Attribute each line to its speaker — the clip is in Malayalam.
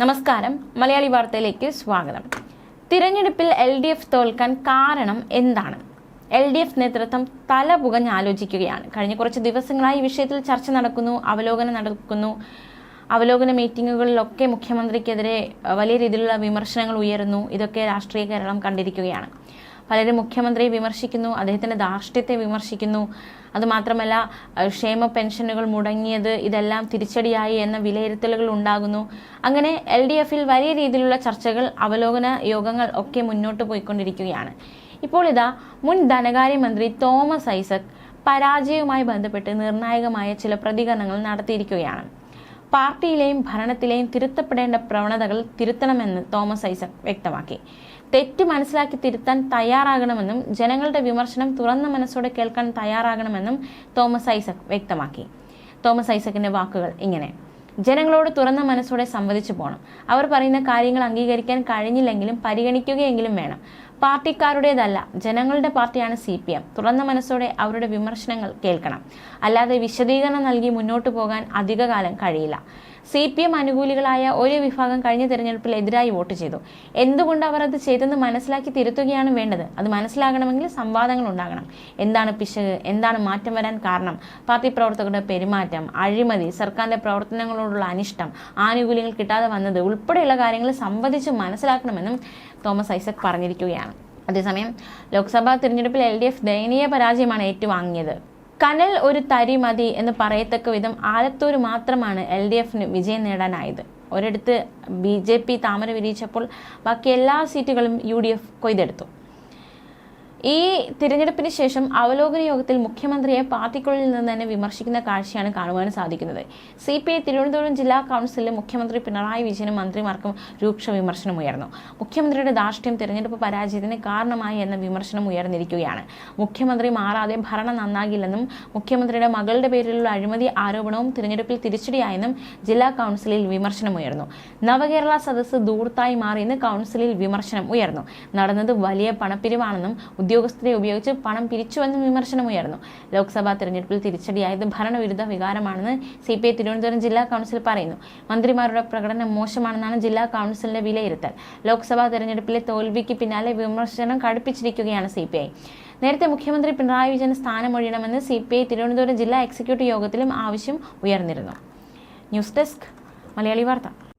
Speaker 1: നമസ്കാരം. മലയാളി വാർത്തയിലേക്ക് സ്വാഗതം. തിരഞ്ഞെടുപ്പിൽ എൽ ഡി എഫ് തോൽക്കാൻ കാരണം എന്താണ്? എൽ ഡി എഫ് നേതൃത്വം തല പുകഞ്ഞ് ആലോചിക്കുകയാണ്. കഴിഞ്ഞ കുറച്ച് ദിവസങ്ങളായി ഈ വിഷയത്തിൽ ചർച്ച നടക്കുന്നു അവലോകനം നടക്കുന്നു. അവലോകന മീറ്റിങ്ങുകളിലൊക്കെ മുഖ്യമന്ത്രിക്കെതിരെ വലിയ രീതിയിലുള്ള വിമർശനങ്ങൾ ഉയരുന്നു. ഇതൊക്കെ രാഷ്ട്രീയ കേരളം കണ്ടിരിക്കുകയാണ്. പലരും മുഖ്യമന്ത്രിയെ വിമർശിക്കുന്നു അദ്ദേഹത്തിന്റെ ധാർഷ്ട്യത്തെ വിമർശിക്കുന്നു. അതുമാത്രമല്ല ക്ഷേമ പെൻഷനുകൾ മുടങ്ങിയത് ഇതെല്ലാം തിരിച്ചടിയായി എന്ന വിലയിരുത്തലുകൾ ഉണ്ടാകുന്നു. അങ്ങനെ എൽ ഡി എഫിൽ വലിയ രീതിയിലുള്ള ചർച്ചകൾ അവലോകന യോഗങ്ങൾ ഒക്കെ മുന്നോട്ട് പോയിക്കൊണ്ടിരിക്കുകയാണ്. ഇപ്പോൾ ഇതാ മുൻ ധനകാര്യമന്ത്രി തോമസ് ഐസക് പരാജയവുമായി ബന്ധപ്പെട്ട് നിർണായകമായ ചില പ്രതികരണങ്ങൾ നടത്തിയിരിക്കുകയാണ്. പാർട്ടിയിലെയും ഭരണത്തിലെയും തിരുത്തപ്പെടേണ്ട പ്രവണതകൾ തിരുത്തണമെന്ന് തോമസ് ഐസക് വ്യക്തമാക്കി. തെറ്റ് മനസ്സിലാക്കി തിരുത്താൻ തയ്യാറാകണമെന്നും ജനങ്ങളുടെ വിമർശനം തുറന്ന മനസ്സോടെ കേൾക്കാൻ തയ്യാറാകണമെന്നും തോമസ് ഐസക് വ്യക്തമാക്കി. തോമസ് ഐസക്കിന്റെ വാക്കുകൾ ഇങ്ങനെ. ജനങ്ങളോട് തുറന്ന മനസ്സോടെ സംവദിച്ചു പോകണം അവർ പറയുന്ന കാര്യങ്ങൾ അംഗീകരിക്കാൻ കഴിഞ്ഞില്ലെങ്കിലും പരിഗണിക്കുകയെങ്കിലും വേണം. പാർട്ടിക്കാരുടേതല്ല ജനങ്ങളുടെ പാർട്ടിയാണ് സി പി എം. തുറന്ന മനസ്സോടെ അവരുടെ വിമർശനങ്ങൾ കേൾക്കണം. അല്ലാതെ വിശദീകരണം നൽകി മുന്നോട്ടു പോകാൻ അധികകാലം കഴിയില്ല. സി പി എം അനുകൂലികളായ ഒരു വിഭാഗം കഴിഞ്ഞ തിരഞ്ഞെടുപ്പിൽ എതിരായി വോട്ട് ചെയ്തു. എന്തുകൊണ്ട് അവർ അത് ചെയ്തെന്ന് മനസ്സിലാക്കി തിരുത്തുകയാണ് വേണ്ടത്? അത് മനസ്സിലാകണമെങ്കിൽ സംവാദങ്ങൾ ഉണ്ടാകണം. എന്താണ് പിശക്? എന്താണ് മാറ്റം വരാൻ കാരണം? പാർട്ടി പ്രവർത്തകരുടെ പെരുമാറ്റം അഴിമതി സർക്കാരിന്റെ പ്രവർത്തനങ്ങളോടുള്ള അനിഷ്ടം ആനുകൂല്യങ്ങൾ കിട്ടാതെ വന്നത് ഉൾപ്പെടെയുള്ള കാര്യങ്ങൾ സംവദിച്ച് മനസ്സിലാക്കണമെന്നും തോമസ് ഐസക് പറഞ്ഞിരിക്കുകയാണ്. അതേസമയം ലോക്സഭാ തിരഞ്ഞെടുപ്പിൽ എൽ ഡി എഫ് ദയനീയ പരാജയമാണ് ഏറ്റുവാങ്ങിയത്. കനൽ ഒരു തരി മതി എന്ന് പറയത്തക്ക വിധം ആലത്തൂർ മാത്രമാണ് എൽ ഡി എഫിന് വിജയം നേടാനായത്. ഒരിടത്ത് ബി ജെ പി താമര വിരിയിച്ചപ്പോൾ ബാക്കി എല്ലാ സീറ്റുകളും യു ഡി എഫ് കൊയ്തെടുത്തു. ഈ തിരഞ്ഞെടുപ്പിന് ശേഷം അവലോകന യോഗത്തിൽ മുഖ്യമന്ത്രിയെ പാർട്ടിക്കുള്ളിൽ നിന്ന് തന്നെ വിമർശിക്കുന്ന കാഴ്ചയാണ് കാണുവാൻ സാധിക്കുന്നത്. സി പി ഐ തിരുവനന്തപുരം ജില്ലാ കൗൺസിലിൽ മുഖ്യമന്ത്രി പിണറായി വിജയനും മന്ത്രിമാർക്കും രൂക്ഷ വിമർശനം ഉയർന്നു. മുഖ്യമന്ത്രിയുടെ ധാർഷ്ട്യം തിരഞ്ഞെടുപ്പ് പരാജയത്തിന് കാരണമായി എന്ന വിമർശനം ഉയർന്നിരിക്കുകയാണ്. മുഖ്യമന്ത്രി മാറാതെ ഭരണം നന്നാകില്ലെന്നും മുഖ്യമന്ത്രിയുടെ മകളുടെ പേരിലുള്ള അഴിമതി ആരോപണവും തിരഞ്ഞെടുപ്പിൽ തിരിച്ചടിയായെന്നും ജില്ലാ കൗൺസിലിൽ വിമർശനം ഉയർന്നു. നവകേരള സദസ്സ് ദൂർത്തായി മാറിയെന്ന് കൗൺസിലിൽ വിമർശനം ഉയർന്നു. നടന്നത് വലിയ പണപ്പിരിവാണെന്നും ഉദ്യോഗസ്ഥരെ ഉപയോഗിച്ച് പണം പിരിച്ചുവെന്നും വിമർശനമുയർന്നു. ലോക്സഭാ തിരഞ്ഞെടുപ്പിൽ തിരിച്ചടിയായത് ഭരണവിരുദ്ധ വികാരമാണെന്ന് സി പി ഐ തിരുവനന്തപുരം ജില്ലാ കൗൺസിൽ പറയുന്നു. മന്ത്രിമാരുടെ പ്രകടനം മോശമാണെന്നാണ് ജില്ലാ കൗൺസിലിന്റെ വിലയിരുത്തൽ. ലോക്സഭാ തെരഞ്ഞെടുപ്പിലെ തോൽവിക്ക് പിന്നാലെ വിമർശനം കടുപ്പിച്ചിരിക്കുകയാണ് സി നേരത്തെ മുഖ്യമന്ത്രി പിണറായി വിജയൻ സ്ഥാനമൊഴിയണമെന്ന് സി പി ഐ തിരുവനന്തപുരം ജില്ലാ എക്സിക്യൂട്ടീവ് യോഗത്തിലും ആവശ്യം ഉയർന്നിരുന്നു. ന്യൂസ് ഡെസ്ക് മലയാളി വാർത്ത.